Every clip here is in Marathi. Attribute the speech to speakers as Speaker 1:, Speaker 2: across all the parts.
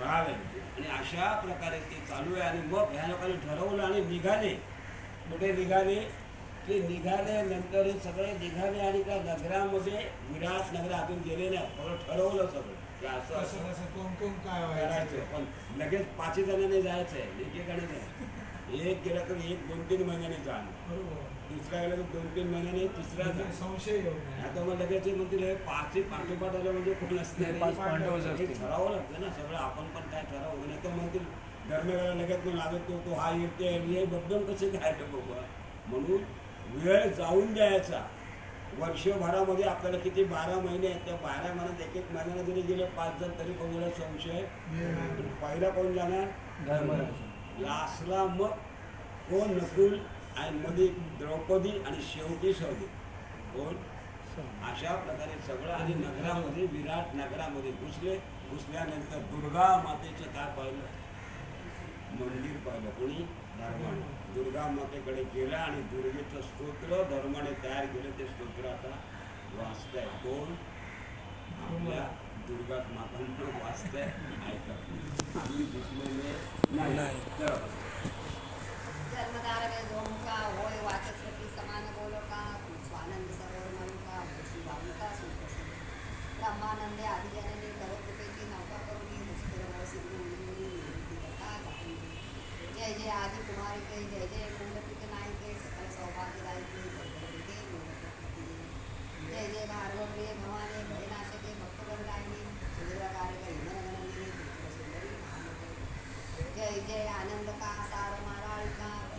Speaker 1: येते आणि अशा प्रकारे ते चालू आहे आणि मग ह्या लोकांनी ठरवलं आणि निघाले. कुठे निघाले? ते निघाले नंतर हे सगळे निघाले आणि त्या नगरामध्ये विराट नगर अजून गेले नाही. सगळं ठरवलं सगळं. असं असं.
Speaker 2: कसं कोण कोण काय
Speaker 1: करायचं. पण लगेच पाचही जणांनी जायचं आहे एकेकाने नाही एक गेला तर एक दोन तीन महिन्याने जाणं.
Speaker 2: बरोबर.
Speaker 1: गेला तर दोन तीन महिन्याने तिसरा जाणं
Speaker 2: संशय
Speaker 1: आता मग लगेच म्हणतील हे पाचही पाठोपाठ आलं म्हणजे कोण असणार
Speaker 3: पाच
Speaker 1: हे. ठरावं लागतं ना सगळं आपण पण काय ठरावं? नाही तर म्हणतील धर्मेला लगेच मग लागत तो तो हा येते हे बदलून कसे काय बाबा? म्हणून वेळ जाऊन द्यायचा. वर्षभरामध्ये आपल्याला किती बारा महिने आहेत त्या बारा महिन्यात एक एक महिन्याला जरी गेले पाच जण तरी कोणाला संशय. पहिला कोण जाणार?
Speaker 3: धर्मराज.
Speaker 1: लास्टला मग कोण नकुल? आणि मध्ये द्रौपदी आणि शेवटी सौदी. कोण? अशा प्रकारे सगळं आणि नगरामध्ये विराट नगरामध्ये घुसले. घुसल्यानंतर दुर्गा मातेचं काय पाहिलं. मंदिर पाहिलं कोणी? धर्माने. दुर्गा मातेकडे गेला आणि दुर्गेचं स्तोत्र धर्माने तयार केलं ते स्तोत्र आता वाचताय. कोण? आपल्या दुर्गा मातांना वाचताय. ऐकत आम्ही दिसलेले नाही. तर
Speaker 4: जन्मदार वे का होय वाचस्पती समान बोलका स्वानंद सरोवर का भूषी बालुका सुप्रसिद्ध। ब्रह्मानंदे आदिजननी करोकृपेची नौका करुणी मुस्तिर सिद्धी निवृत्ती कथा जय जय आदि कुमारिके जय जय कुंडपिक नायके सकल सौभाग्यदायिके जगदंबिके मूलप्रकृती. जय जय भार्गवे भवाने भयनाशके भक्तवरदायिनी सुदीर्घकालिक हिमनगनंदिनी त्रिपुरसुंदरी जय जय आनंद का सार माराळिका का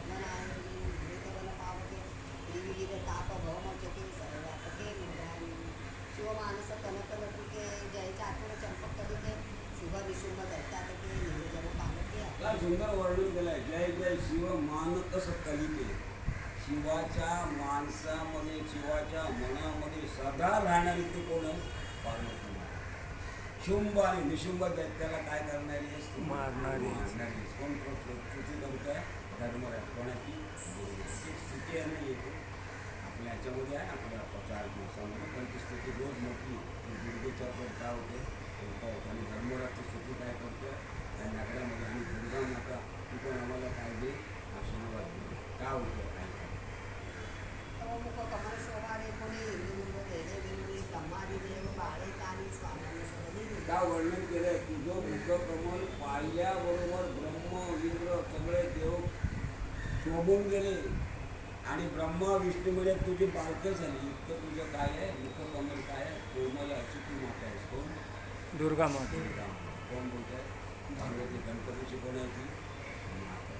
Speaker 4: भवमचके सर्वव्यापके निर्धारिणी शिवमानस कनक लटिके जय चातुर चंपक कलिके शुभ विशुभ दैत्यातके निर्जन पालके.
Speaker 1: काय सुंदर वर्णन केलंय. जय जय शिव मानतस कलिके शिवाच्या माणसामध्ये शिवाच्या मनामध्ये सदा राहणारी ती कोण आहे? पार्वती. शुंभ आणि निशुंभ दैत्याला काय करणारी आहेस तू?
Speaker 3: मारणारी. आहेस.
Speaker 1: कोण स्तुती करतोय धर्मराज. कोणाची? स्तुती आहे ना येते आपल्या ह्याच्यामध्ये आहे आपल्या चार दिवसामध्ये पण ती स्तुती रोज म्हटली की दुर्गेच्या वर काय होते. आणि धर्मराजची स्तुती काय करतोय त्या नगरामध्ये आणि दुर्गा माता ती पण आम्हाला काय दे? आशीर्वाद दे. काय होतं काय काय वर्णन केलंय? तुझं मुख कमल पाहिल्याबरोबर ब्रह्म इंद्र सगळे देव शोभून गेले. आणि ब्रह्मा विष्णूमध्ये तुझी बालकं झाली इतकं तुझं काय आहे? मुख कमल काय आहे? कोमल अशी तू माता आहेस. कोण?
Speaker 3: दुर्गा माता.
Speaker 1: दुर्गा. कोण बोलत आहे पार्वती गणपतीची कोण आहे ती माता.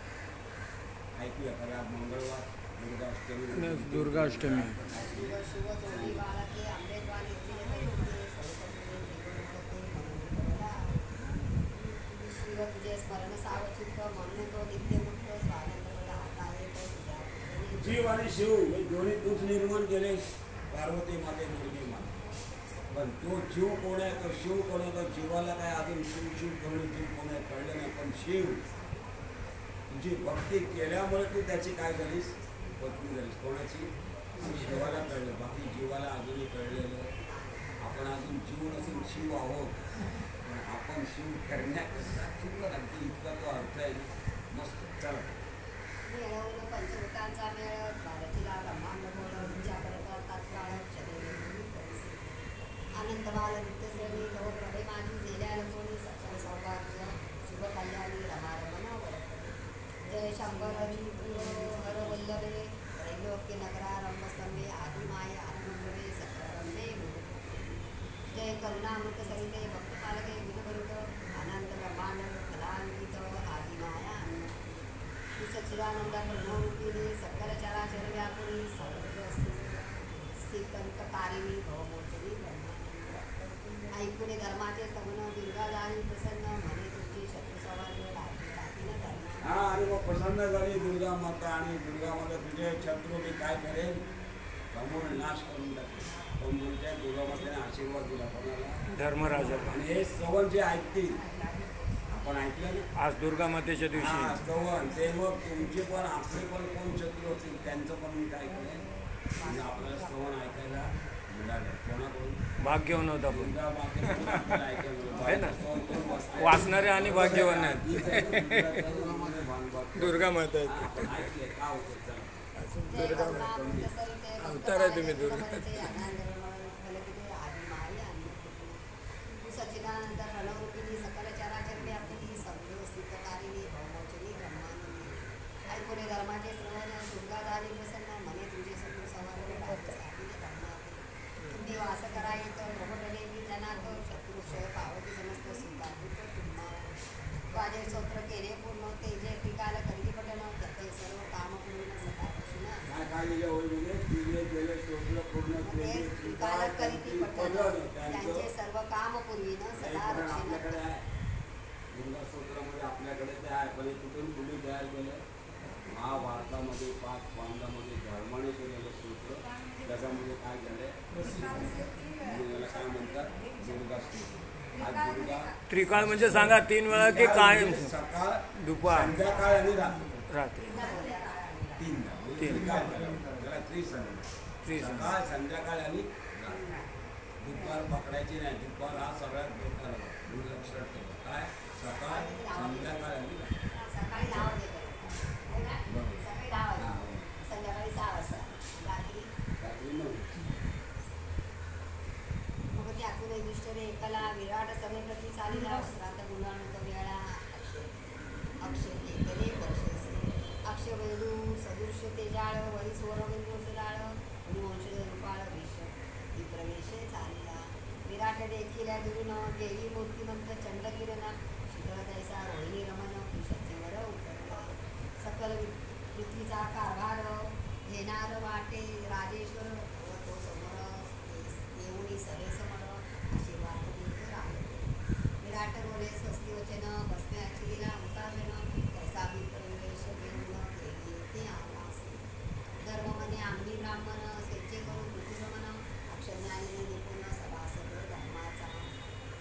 Speaker 1: ऐकूया खरं आज मंगळवार दुर्गाष्टमी.
Speaker 3: दुर्गाष्टमी.
Speaker 4: तुझे स्मरण तो स्वानंद हाता येतो तुझ्या पुढे.
Speaker 1: जीव आणि शिव हे दोन्ही दूध निर्माण केलेस पार्वती माते दुर्गी माते. पण तो जीव कोण आहे? तो शिव कोण आहे? तो जीवाला काय अजून शिव शिव करून जीव कोण आहे? कळलं नाही. पण शिव तुझी भक्ती केल्यामुळे तू त्याची काय झालीस? पत्नी झालीस. कोणाची? शिवाला कळलं. बाकी जीवाला अजूनही कळलेलं. आपण अजून जीव नसून शिव आहोत. पण आपण शिव करण्याकरता सुंदर अगदी इतका तो अर्थ आहे मस्त चला
Speaker 4: मिळवून पंचभूतांचा मेळ भारतीला ब्रह्मांड बोल विचार तात्काळ आनंद बाल नित्यश्रेणी प्रभे माझी झेल्या कोणी सकल सौभाग्य शुभ कल्याणी रमारमण जय शंभर हर वल्लभे त्रैलोक्य नगरा आदिमाय आनंदवे सकरंभे जय करुणामृत सहिते भक्तपालके विनभरित आनंद ब्रह्मांड फलान्वित आदिमाया सच्चिदानंद ब्रह्मरूपिणी स्थितंतकारिणी भवमोचनी ब्रह्मा ऐकुने धर्माचे स्तवन दुर्गादारी प्रसन्न म्हणे तुझी
Speaker 1: हा आणि मग प्रसन्न झाली दुर्गा माता आणि दुर्गा माता तुझे शत्रू मी काय करेन? समोर नाश करून टाकेल पण म्हणजे दुर्गा मातेने आशीर्वाद दिला कोणाला?
Speaker 3: धर्मराजाला
Speaker 1: आणि हे श्रवण जे ऐकतील आपण ऐकलं ना
Speaker 3: आज दुर्गा मातेच्या
Speaker 1: हा
Speaker 3: दिवशी
Speaker 1: श्रवण ते मग तुमचे पण आपले पण कोण शत्रू असतील त्यांचं पण मी काय करेन म्हणजे आपल्याला श्रवण ऐकायला मिळालं कोणाकडून
Speaker 3: भाग्यवान होता आपण
Speaker 1: दुर्गा मातेकडून आपल्याला ऐकायला मिळालं.
Speaker 3: आहे ना? वाचणारे आणि भाग्यवान आहेत. दुर्गा माता आहेत
Speaker 1: आपण का होतं चला.
Speaker 3: अवतार आहे तुम्ही दुर्गा
Speaker 4: फलकिते आदिमाय अन्नपूर्णे. तू सच्चिदानंद प्रणवरूपिणी सकल चराचर व्यापिनी सर्वस्थितकारिणी भवमोचनी ब्रह्मानंदी ऐकुने धर्माचे श्रवण दुर्गाधारी प्रसन्न मने तुझे सगळे सवारणे साधीने धर्माते तुम्ही वास करा येत प्रभुदेवी जनात शत्रुक्षय पावती समस्त सुखातूत तुम्हा वाजे स्तोत्र केले पूर्ण तेजे टिकाल करी पठण त्याचे सर्व काम पूर्ण सदा कृष्ण
Speaker 1: काय काय लिहिलं होळीमध्ये? दिले, गेले, शोधलं, पूर्ण केले,
Speaker 4: त्रिकाल करीती पठण
Speaker 1: पठण.
Speaker 4: त्यांचे
Speaker 1: त्यांचं
Speaker 4: सर्व काम पूर्वीन
Speaker 1: हे
Speaker 4: सदा
Speaker 1: पठण
Speaker 4: रक्षण
Speaker 1: आपल्याकडे आहे दुर्गा स्तोत्रामध्ये आपल्याकडे ते आहे पण हे कुठून कुठे तयार केलं महाभारतामध्ये पाच पांडामध्ये धर्माने केलेलं स्तोत्र त्याच्यामध्ये काय झालंय याला काय म्हणतात दुर्गा आज दुर्गा
Speaker 3: त्रिकाळ म्हणजे सांगा तीन वेळा की
Speaker 1: काय? सकाळ
Speaker 3: दुपार.
Speaker 1: संध्याकाळ आणि रात्र.
Speaker 3: रात्री
Speaker 1: तीन. त्रिकाळ त्याला त्रिसंध्या सकाळ संध्याकाळ आणि दुपार पकडायची नाही दुपार हा सगळ्यात बेकार लक्षात ठेवा काय सकाळ संध्याकाळ आणि रात्र.
Speaker 4: सकाळी दहा वाजे सकाळी दहा वाजे संध्याकाळी सहा वाजता रात्री
Speaker 1: रात्री नऊ
Speaker 4: मग त्यातून युधिष्ठ विराट सभेप्रती चालिला श्राद्ध गुणानुत वेळा अक्षय अक्षय केले वर्षसे अक्षय वेदू सदृश्य तेजाळ वरी स्वरबिंदू सुराळ वंश रूपाळ विष ही प्रवेश चालिला. विराट देखील दुरून देवी मूर्तिमंत चंडकिरण शिखर जैसा रोहिणी रमण पिशाचीवर उतरला. सकल पृथ्वीचा कारभार घेणार वाटे राजेश्वर. तो समोर येऊन सगळे समोर आशीर्वाद देत राहिले विराट बोले स्वस्ती वचन ते आवासे धर्म मने आम्ही ब्राह्मण स्वेच्छे करून कुटुंबमन अक्षज्ञानी निपुण सभासद धर्माचा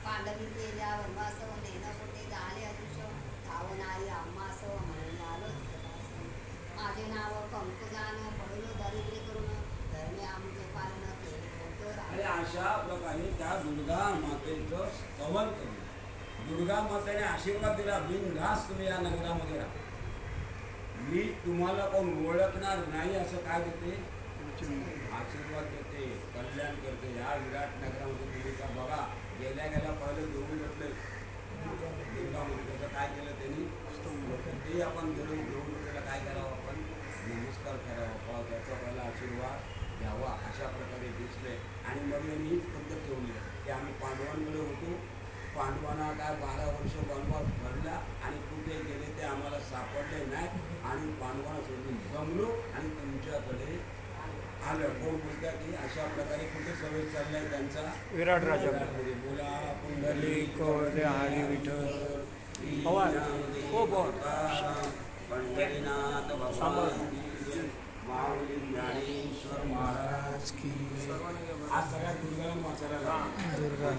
Speaker 4: पांडवी केल्या वनवास नेन पोटे झाले अदृश्य धावणारी आम्हास म्हणून माझे नाव पडलो दरिद्रे करून धर्मे आमचे पालन केले होतो
Speaker 1: अशा प्रकारे त्या दुर्गा मातेचं कवन दुर्गा माताने आशीर्वाद दिला बिनधास्त तुम्ही या नगरामध्ये राहा. मी तुम्हाला कोण ओळखणार नाही असं काय देते? आशीर्वाद देते कल्याण करते. या विराट नगरामध्ये का बघा गेल्या गेल्या पहिलं घेऊन घेतले दुर्गा मंदिराचं काय केलं त्यांनी? ते आपण घेऊन घेऊन त्याला काय करावं आपण? नमस्कार करावा. त्याचा पहिला आशीर्वाद घ्यावा अशा प्रकारे दिसले. आणि मग यांनी हीच पद्धत ठेवली. की आम्ही पांडवांकडे होतो पांडवांना काय बारा वर्ष वनवास घडला आणि कुठे गेले ते आम्हाला सापडले नाही. आणि पांडवांना सोडून जमलो आणि तुमच्याकडे आलं. कोण बोलतात की अशा प्रकारे कुठे प्रवेश चाललाय त्यांचा?
Speaker 3: विराट राजा.
Speaker 1: बोला
Speaker 3: पुंडली कवरते हरी विठ्ठल. पवार. हो पवार.
Speaker 1: पंढरीनाथ भगवान. माऊली ज्ञानेश्वर महाराज
Speaker 3: की
Speaker 1: आज सगळ्या वाचायला
Speaker 3: दुर्गा.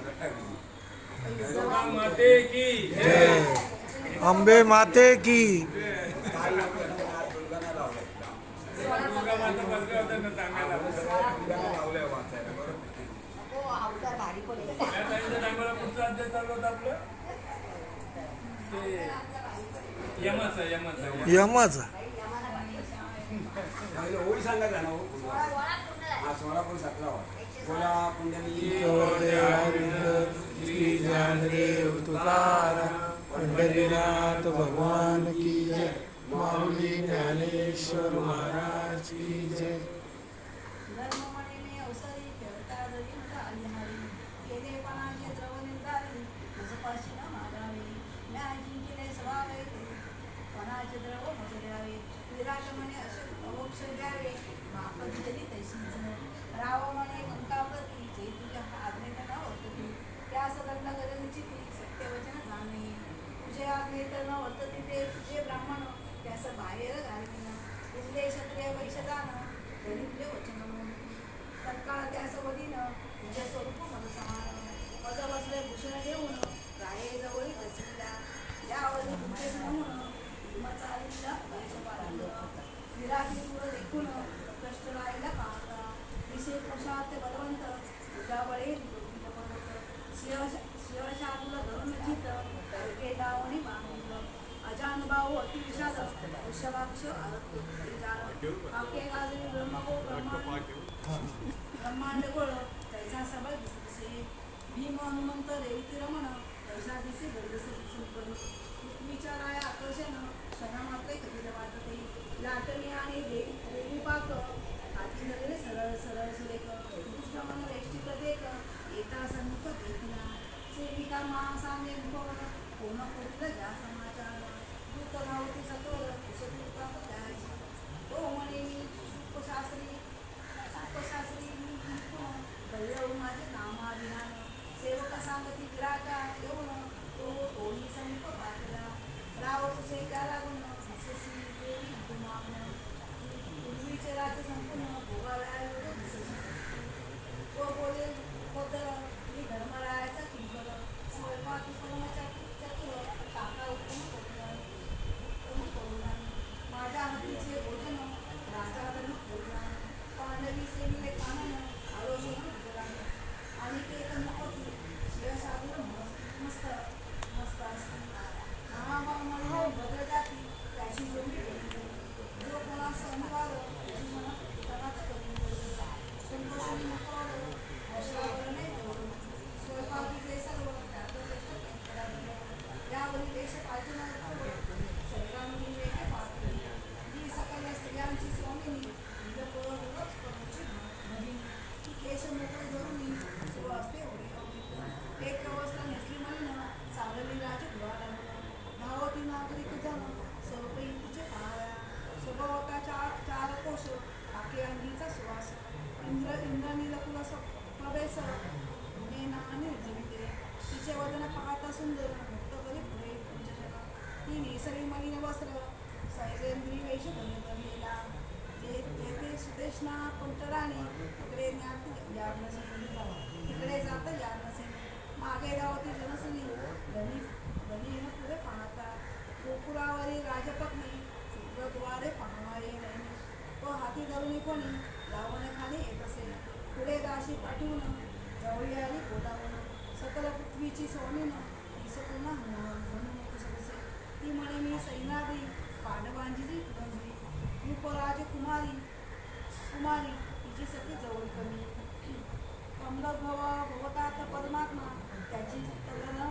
Speaker 3: माते की
Speaker 2: जय। अंबे माते की।
Speaker 4: हो
Speaker 3: यमाचा
Speaker 1: ओळी सांगायचा ना हो. सोळा पण सातला बोला पुंडली
Speaker 2: श्री ज्ञानदेव तुकाराम पंढरीनाथ भगवान की जय। माऊली ज्ञानेश्वर महाराज की जय
Speaker 5: धर्ममणीने अवसरी खेळता जरी हरिहरी केले पणाचे द्रव निर्धारी पाशी न मागावे न्याय जिंकले स्वभावे पणाचे द्रव मजल्यावे विराट म्हणे असे अवक्ष द्यावे मापद जरी तैसीच राव म्हणे कंकावती जे तुझ्या आज्ञेत न वर्तती त्यास दंड गरजची ती सत्यवचन जाणे तुझे आज्ञेत न वर्तती ते तुझे ब्राह्मण त्यास बाहेर घालविन तुझले क्षत्रिय वैश्य जाण तरी तुझे वचन तत्काळ त्यास वदीन तुझे स्वरूप मज समान मज बसले भूषण घेऊन राये जवळी बसविला यावरी तुझे म्हणून हिम चालिला वैश पारायण विरागी तुळ देखून कष्ट राहिला पाहता अतिशय पुरुषार्थ बलवंत तुझ्या बळे शिव शिवशाकुल धरून जित के दावणी मानून अजानुभाव अति विषाद वृषभाक्ष आके गाजरी ब्रह्मगो ब्रह्मांड ब्रह्मांड गोळ तैसा सबळ दिसे भीम हनुमंत रेवती रमण तैसा दिसे गरजसे सुंदर पृथ्वीच्या राया मात्र कधी वाटत वाटते लाटणे आणि देवी देवी पाक हाती धरले सरळ सरळ सुरेख. उत्कृष्ट मन वेष्टित देख येता सन्मुख देखना सेविका महासाने मुखवन कोण कोणतं घ्या समाचार दूत धावती सत्वर कुशपूर्ता त्याची तो म्हणे मी सुखशास्त्री सुखशास्त्री मी निपुण कळलं माझे नामाभिमान सेवक सांगती विराटा येऊन तो कोणी समीप पाहिला रावत से त्या लागून दिसशी देवी गुमान पूर्वीचे राज्य संपूर्ण भोगाव्या तो बोले पदर मी धर्मरायाचा किंकर स्वयंपाक कर्माच्या चतुर टाका उत्तम करून उत्तम करून माझ्या हातीचे भोजन राजा धर्म भोजन पांडवी सेविले कानन आलोचन गुजरान आणि ते कन्नपती शिवसागर मस्त मस्त असते महाभाव मनोहर भद्र जाती त्याची जोडी करून जो कोणास अनुवाद त्याची मना तनात करून संतोषी मुखवाड वस्त्रावरणे स्वयंपाकीचे सर्व त्यात श्रेष्ठ करावे. यावरी देश पाहिजे शरीरामध्ये वेगळे पाहते जी सकल स्त्रियांची स्वामिनी निरपरोध करूची भगिनी ती केश मोकळे धरून सुवासते होते एक अवस्था नेसली म्हणून चालली राज द्वारा धावती नागरिक जन सर्वपै तिचे पाहाव्या स्वभावता चार चार कोश आखे अंगीचा सुवास इंद्र इंद्रानी लकुला प्रवेश गुणे नाने जविते तिचे वदन पाहता सुंदर मुक्त करी पुढे पंचशला ती नेसरी मलिन वस्त्र सैलेंद्री वेश धरलेला जे जेथे सुदेशना पंटराने इकडे ज्ञात याड नसेल इकडे जात याड नसेल. मागे धावती जनसनी धनी धनीन पुढे पाहता. गोपुरावरील राजपत्नी शुक्रद्वारे पाहणारे नैनी तो हाती धरून कोणी लावण्याखाली येत असे. पुढे दाशी पाठवून जवळी आली गोदावून सकल पृथ्वीची स्वामीन इसकुना म्हणून सदसे. ती म्हणे मी सैनादी पांडवांची जी कुटुंबी युपराजकुमारी कुमारी तिची सखी जवळ कमी. कमलभव भवतात परमात्मा त्याची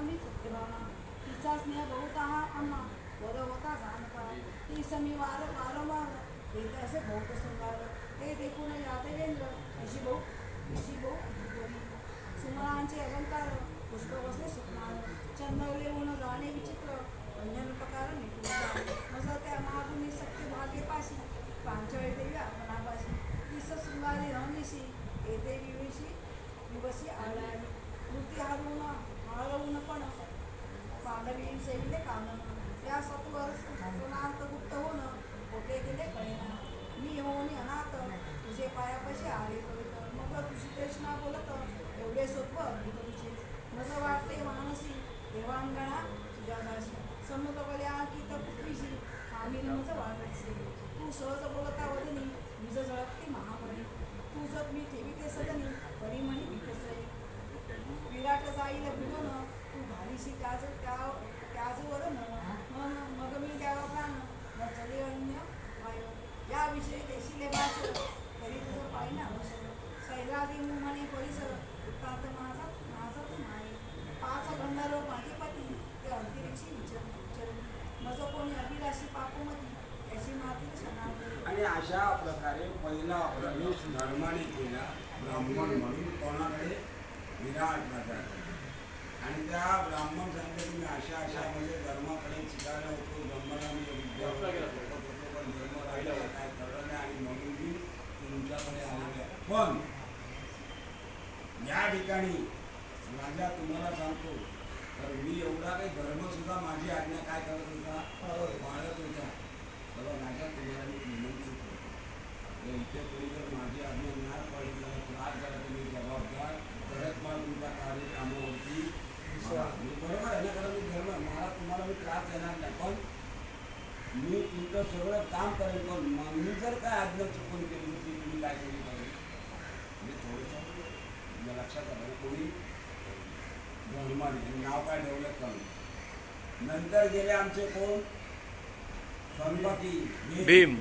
Speaker 5: मी सत्यभामा. तिचा स्नेह बहुता हा अम्मा वर होता जाणता ती समी वार वारंवार देत असे बहुत सुंदर ते देखून यादवेंद्र अशी भाऊ अशी भाऊ सुमरांचे सुमनांचे अलंकार पुष्प बसले सुकणार. चंदवले ऊन जाणे विचित्र अंजन प्रकार निपुण मज त्या महागुणी सत्य भागे पाशी पांचळे देवी आपण तीस शृंगारी रणदिशी येते दिवशी दिवशी आला कृती हरवून हळवून पण पांडवी सेविले कामन त्या सत्वर सुनांत गुप्त होणं कोठे गेले कळेना. मी होऊन अनाथ तुझे पायापाशी आले कवित मग तुझी कृष्णा बोलत एवढे सोप अद्भुत तुझे मज वाटते मानसी देवांगणा तुझ्या दाशी. समुख बल्या की तर पृथ्वीशी आम्ही मज वाटत तू सहज बोलता वदनी निज झळकते महामणी तू जत मी ठेविते सदनी परिमणी विकसई विराट जाईल भिडून तू भारीशी त्याज त्या त्याजवर मन मग मी द्यावा प्राण न चले अन्य वाय याविषयी देशिले भाष तरी तुझं पाहिना आवश्यक सैरादी म्हणे परिसर वृत्तांत माझा माझा तू नाही पाच गंधर्व माझे पती ते अंतरिक्षी विचार विचार. मज कोणी अभिलाषी पापमती
Speaker 1: आणि अशा प्रकारे पहिला प्रवेश धर्माने केला ब्राह्मण म्हणून कोणाकडे? विराट राजा आणि त्या ब्राह्मण सांगते मी अशा अशा म्हणजे धर्माकडे शिकायला होतो. ब्रह्मणा विद्या पण धर्म राजाला काय कळलं नाही. आणि म्हणून मी तुमच्याकडे आलेले पण या ठिकाणी राजा तुम्हाला सांगतो तर मी एवढा काही धर्म सुद्धा माझी आज्ञा काय करत होता? पाळत होता. तेव्हा राजा तुम्हाला मी विनंती करतो. जर इथे कोणी जर माझी आज्ञा नाही पडली त्रास झाला तर मी जबाबदार परत मला तुमच्या कार्य कामावरती बरोबर आहे ना कारण मी धर्म मला तुम्हाला मी त्रास देणार नाही पण मी तुमचं सगळं काम करेन पण म- मी जर काय आज्ञा चुकून केली ती तुम्ही काय केली पाहिजे म्हणजे थोडंसं लक्षात आलं कोणी धर्माने नाव काय ठेवलं कमी नंतर गेले आमचे कोण?
Speaker 2: भीम.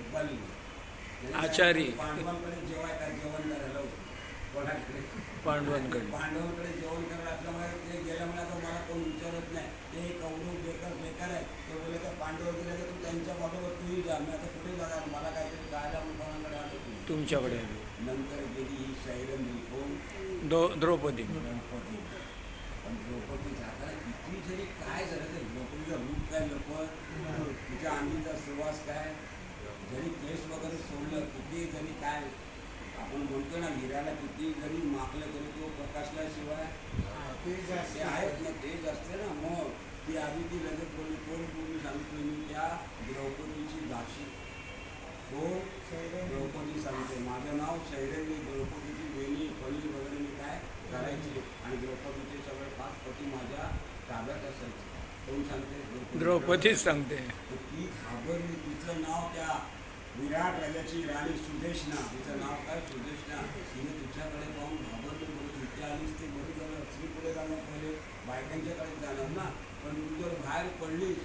Speaker 2: आचारी.
Speaker 1: पांडवांकडे जेवायला जेवण करायला कोणाकडे?
Speaker 2: पांडवांकडे.
Speaker 1: पांडवांकडे जेवण करायला असल्यामुळे ते गेल्यामुळे आता मला कोण विचारत नाही. ते कौरव बेकार बेकार आहे. ते बोलले तर पांडव गेले तर तू त्यांच्या बरोबर तूही जा. मी आता कुठे जाणार? मला काहीतरी जायला म्हणून कोणाकडे आलो
Speaker 2: तुमच्याकडे.
Speaker 1: नंतर गेली ही सैरंगी. कोण?
Speaker 2: द्रौपदी.
Speaker 1: द्रौपदी. पण द्रौपदी जाताना किती जरी काय झालं तर द्रौपदीचं रूप काय लपत तिच्या आंगीचा सुवास काय? जरी केस वगैरे सोडलं किती जरी काय? आपण म्हणतो ना हिऱ्याला किती जरी मागलं तरी तो प्रकाशल्याशिवाय ते आहेत ना तेच असते ना. मग ती आधी ती लगेच बोलली कोण बोलली सांगितलं मी त्या द्रौपदीची दाशी कोण? द्रौपदी सांगते. माझं नाव शैरंगी द्रौपदीची वेणी फळी वगैरे करायची आणि द्रौपदीचे सगळे पाच पती माझ्या ताब्यात असायचे. कोण सांगते?
Speaker 2: द्रौपदीच सांगते.
Speaker 1: तर ती घाबरली. तिचं नाव त्या विराट राजाची राणी सुदेशना. तिचं नाव काय? सुदेशना. तिने तिच्याकडे पाहून घाबरली. म्हणून तिथे आलीस ते. बरं झालं स्त्री पुढे जाणार पहिले. बायकांच्याकडे जाणार ना. पण तू जर बाहेर पडलीस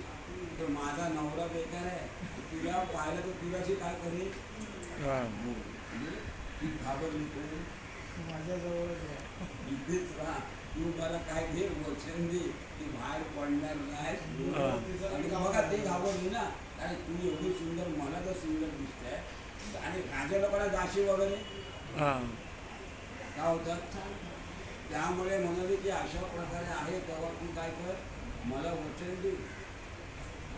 Speaker 1: तर माझा नवरा बेकार आहे. तुला पाहिलं तर तुलाशी काय करेल? म्हणजे ती घाबरली. तू इथेच राहा. तू मला काय घे? वचन दे. की बाहेर पडणार नाही. बघा ते घाबरली ना. कारण तू एवढी सुंदर मला तर सुंदर दिसते आणि राजा लोकांना दाशी वगैरे.
Speaker 2: हा.
Speaker 1: काय होतात त्यामुळे म्हणाले की अशा प्रकारे आहे तेव्हा तू काय कर? मला वचन दे.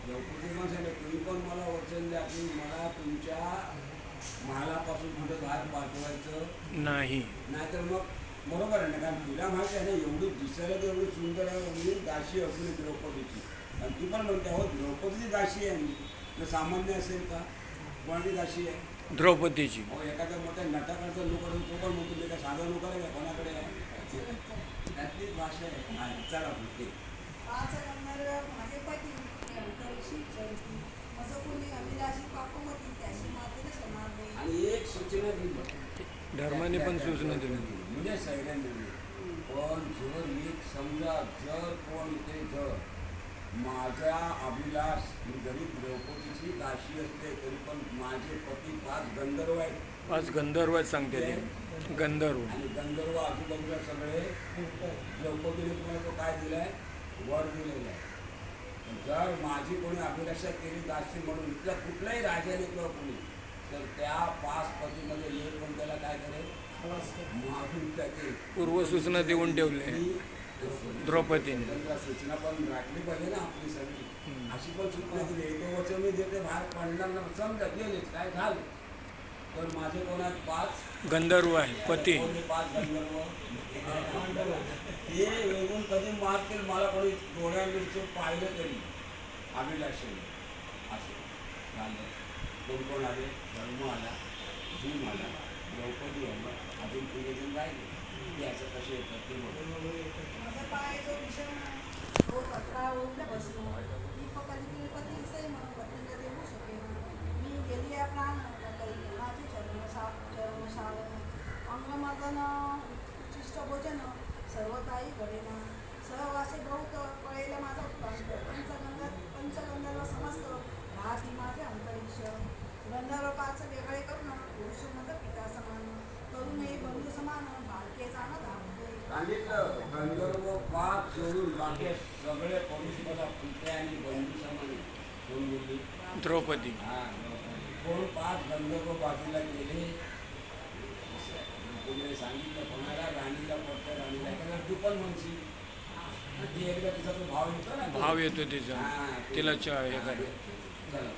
Speaker 1: द्रौपदी पण सांगितलं तुम्ही पण मला वचन द्या. की मला तुमच्या महालापासून कुठे बाहेर पाठवायचं?
Speaker 2: नाही.
Speaker 1: नाहीतर मग बरोबर आहे ना? कारण तुला माहिती आहे ना एवढी दिसायला तर एवढी सुंदर आहे एवढी दाशी असून द्रौपदीची. आणि ती पण म्हणते हो द्रौपदीची दाशी आहे मी. तर सामान्य असेल का? कोणाची दाशी आहे?
Speaker 2: द्रौपदीची.
Speaker 1: अहो एखाद्या मोठ्या नटाकडचा लोक तो पण म्हणतो मी काय साधा नोकर आहे का? कोणाकडे आहे? त्यातलीच भाषा आहे. हा, चला पुढे
Speaker 5: पाच गंधर्व माझे पती ते अंतरिक्षी चरती मज कुणी अभिलाषी पापमती त्याशी मातेला समावे
Speaker 1: आणि एक सूचना दिली.
Speaker 2: धर्माने पण सूचना दिली.
Speaker 1: म्हणजे सैन्याने पण जर एक समजा जर कोण इथे जर माझा अभिलाष मी जरी द्रौपदीची दाशी असते तरी पण माझे पती पाच गंधर्व आहेत.
Speaker 2: पाच गंधर्व सांगते ते. गंधर्व.
Speaker 1: आणि गंधर्व आजूबाजूला सगळे द्रौपदीने तुम्हाला तो काय दिलाय? वर दिलेला आहे. जर माझी कोणी अभिलाषा केली दासी म्हणून इथल्या कुठल्याही राजाने किंवा कोणी तर त्या पाच पतीमध्ये एक पण त्याला काय करेल? मागून टाकेल
Speaker 2: पूर्वसूचना देऊन ठेवले. द्रौपदीने.
Speaker 1: त्यांना सूचना पण राखली पाहिजे ना आपली सगळी. अशी पण सूचना दिली. एक वचन मी देते बाहेर पडणार ना समजा गेलेच काय झालं? तर माझे कोणात पाच?
Speaker 2: गंधर्व आहे पती.
Speaker 1: कोणी पाच गंधर्व? हे वेगून कधी मारतील? मला कोणी डोळ्यावरचं पाहिलं तरी. अभिलाषे असं झालं. कोण कोण आले धर्म आला भीम आला द्रौपदी आला अजून पुढे जण राहिले याचं कसे येतात ते बघू.
Speaker 5: माझा पाय जो मी गेली काही उच्चिष्ट भोजन सर्वताई घडेना. सहवासी बहुत कळेल माझा उत्तांत पंचगंध समजतं राहती माझे अंतरिक्ष वेगळे करून पुरुष मज पिता समान करूनही बंधू समान बालके जाणं
Speaker 1: सांगितलं गंधर्व पाच सोडून बाकी सगळे परुष मला पिते आणि बंधू समान. कोण बोलली?
Speaker 2: द्रौपदी.
Speaker 1: हा कोण पाच गंधर्व बाजूला गेले? सांगितलं कोणाला? राणीला पडतं राणीला. एखादा तू पण म्हणशील. आणि ती एकदा तिचा तो भाव येतो ना.
Speaker 2: भाव येतो तिचा.
Speaker 1: हा,
Speaker 2: तिला च- हे
Speaker 1: हा,
Speaker 2: करे.
Speaker 1: चला.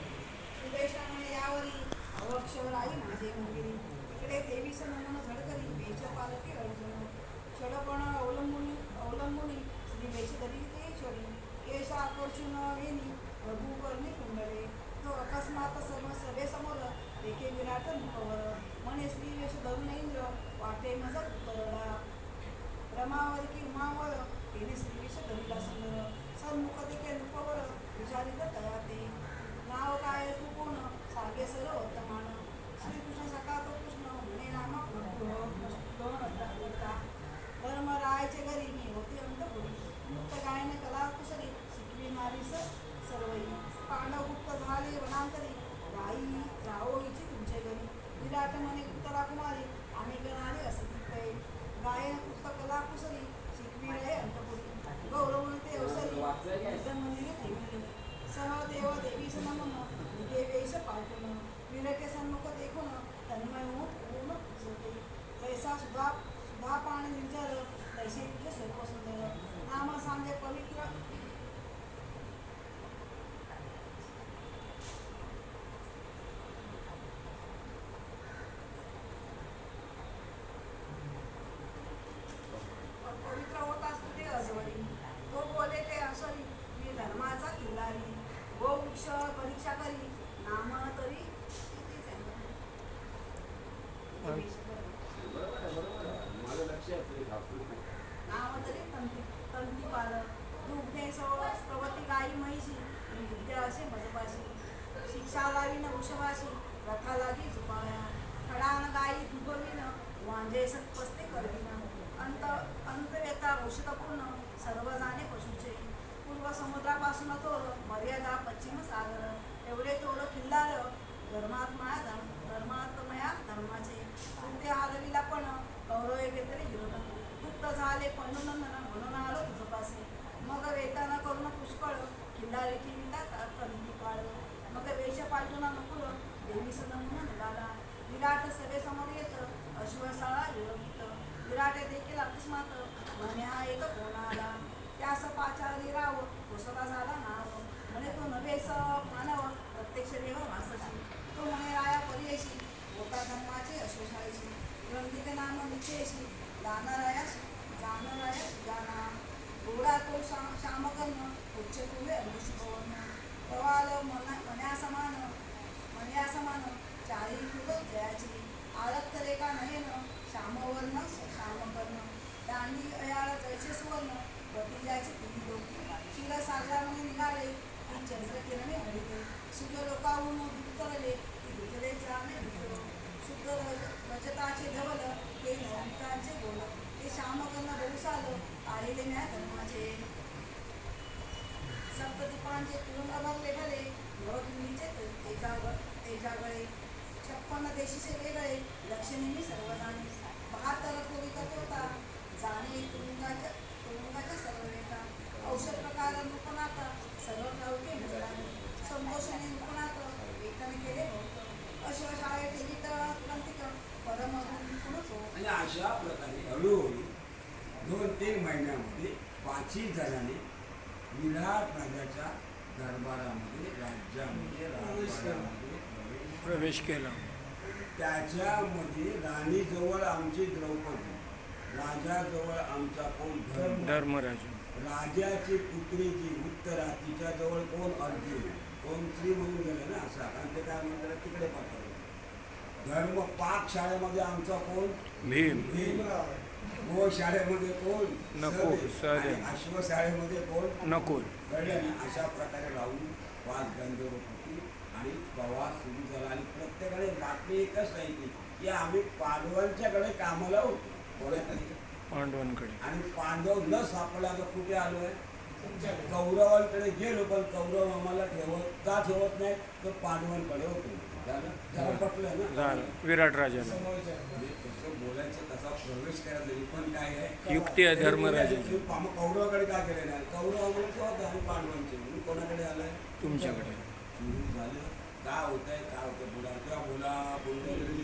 Speaker 5: सुदेशाने यावरी अवक्षवर आई माझे मंदिरी इकडे देवीचं नमन झडकरी वेच पालकी अर्जुन छडपण अवलंबून अवलंबूनी श्री वेशधरी ते छडी. केश आकर्षून वेणी. रघुकर्णी कुंडले. तो अकस्मात सर्व सभेसमोर देखे विराट मुखवर म्हणे श्री वेश धरून इंद्र वाटे मज उतरला रमावर की उमावर श्री श्रीवेश धरिला सुंदर सन्मुख देखे रूपवर विचारित तया ते नाव काय कोण? सारखे सर्व तमान श्रीकृष्ण सकाळ तो कृष्ण म्हणे रामा करता धर्म रायचे घरी मी होती अंत मुक्त गायन कला कुसरी शिकवी मारीस सर्वई. पांडव गुप्त झाले वनांतरी. राई राहोईची तुमच्या घरी. विराट मने गुप्त कुमारी आम्ही गणाले असं दिसतय गायन गुप्त कला कुसरी शिकवी रे अंतपुरी. गौरव ते अवसरी जन्मदिने ठेविले सह देव देवी सनमन निगे वेश पालटून विरटे सन्मुख देखून तन्मय होऊन पूर्ण झोते जैसा सुधा सुधा पाणी निर्जर तैसे तुझे सर्व सुंदर नाम सांगे पवित्र पवित्र होत असतो ते अजवळी तो बोले ते असरी मी धर्माचा किल्लारी गो वृक्ष परीक्षा करी नाम तरी कितीच आहे.
Speaker 1: बरोबर आहे बरोबर आहे माझं लक्ष आहे तुझे ठाकूर
Speaker 5: नाम तरी तंती तंती पाल दुग्धे सो प्रवती गाई म्हैशी विद्या असे मजपाशी शिक्षा लावीन वृषभाशी रथा लागी झुपाव्या खडान गाई दुबवीन वांजे सत्पस्ते करविन अंत अंतवेता औषधपूर्ण सर्व जाणे पशुचे पूर्व समुद्रापासून तोर मर्यादा पश्चिम सागर। एवढे तोर किल्लार धर्मात्मया धर्म धर्मात्मया धर्माचे। कोणते हरविला पण गौरव घेतले हिरोन गुप्त झाले पंडुनंदन म्हणून आलो तुझपासे मग वेताना करून पुष्कळ किल्ला रेखी विता तंती पाळ मग वेश पालटुना नकुल देवी सनमुन निघाला. विराट सभे समोर येत अश्वशाळा विरोधित विराटे देखील अकस्मात म्हण्या एक कोणाला त्यास पाचारी राव कोसला झाला नाव म्हणे तो नव्हेस मानव प्रत्यक्ष देव मासशी तो म्हणे राया परियशी होता धर्माचे अश्वशाळेशी ग्रंथिके नाम निचेशी जाणाराया जाणाराया सुजाना गोडा तो शा श्यामकर्ण उच्च तुले अनुष्पवर्ण प्रवाल मना मन्या समान मन्या समान जयाची आळत तर एका नाही ना? श्यामवर्ण श्यामकर्ण दांडी अयाळ जैसे सुवर्ण गती जायचे लोक क्षीर सागरामध्ये निघाले आणि चंद्र किरणे हरिते सूर्य लोकाहून उतरले की दुसरे जाणे दुसरं. शुद्ध रजताचे धवल ते संतांचे बोल ते श्यामकर्ण बहुसाल आलेले न्याय धर्माचे. सप्तदीपांचे तुरुंग भरले भले नवकिल्लीचे तेजाग तेजागळे छप्पन्न देशीचे वेगळे लक्षणेही सर्व जाणे बहात्तर कोरी होता. जाणे तुरुंगाच्या तुरुंगाच्या सर्व वेता औषध प्रकार नृपणात सर्व ठाऊके मुजराने संभोषणे नृपणात वेतन केले. बहुत अश्वशाळे ठेवीत क्रांतिक परम
Speaker 1: आणि अशा प्रकारे हळूहळू दोन तीन महिन्यामध्ये पाचही जणांनी विराट राजाच्या दरबारामध्ये राज्यामध्ये प्रवेश
Speaker 2: केला.
Speaker 1: त्याच्यामध्ये राणीजवळ आमची द्रौपदी राजाजवळ आमचा कोण धर्म?
Speaker 2: धर्मराजू.
Speaker 1: राजाची पुत्री जी उत्तरा तिच्याजवळ कोण? अर्जुन. कोण स्त्री म्हणून गेले ना असा. कारण ते काय म्हणतात तिकडे पाठवलं. धर्म पाक शाळेमध्ये आमचा कोण?
Speaker 2: भीम.
Speaker 1: भीम गो शाळेमध्ये कोण?
Speaker 2: नकुल,
Speaker 1: सहदेव.
Speaker 2: सहदेव.
Speaker 1: आणि अश्व शाळेमध्ये कोण?
Speaker 2: नकुल
Speaker 1: कळलं ना अशा प्रकारे राहून पाच गंधर्वपती आणि प्रवास सुरू झाला आणि प्रत्येकाने बातमी एकच राहिली की आम्ही पांडवांच्याकडे कामाला होतो. कोणाकडे?
Speaker 2: पांडवांकडे.
Speaker 1: आणि पांडव न सापडला तर कुठे आलोय कौरवांकडे गेलो पण कौरव आम्हाला ठेवत का ठेवत नाही? तर पांडवांकडे होतो. झालं? पटलं ना?
Speaker 2: विराट राजाला.
Speaker 1: म्हणजे बोलायचं तसा प्रवेश करायचा. पण काय आहे?
Speaker 2: युक्ती आहे
Speaker 1: पाम- कौरवाकडे का गेले नाही? कौरव आम्हाला ठेवत आम्ही पांडवांचे. म्हणून कोणाकडे आलाय?
Speaker 2: तुमच्याकडे.
Speaker 1: चोरी झालं. का होत आहे का होतं पुढं किंवा मुला बोलणं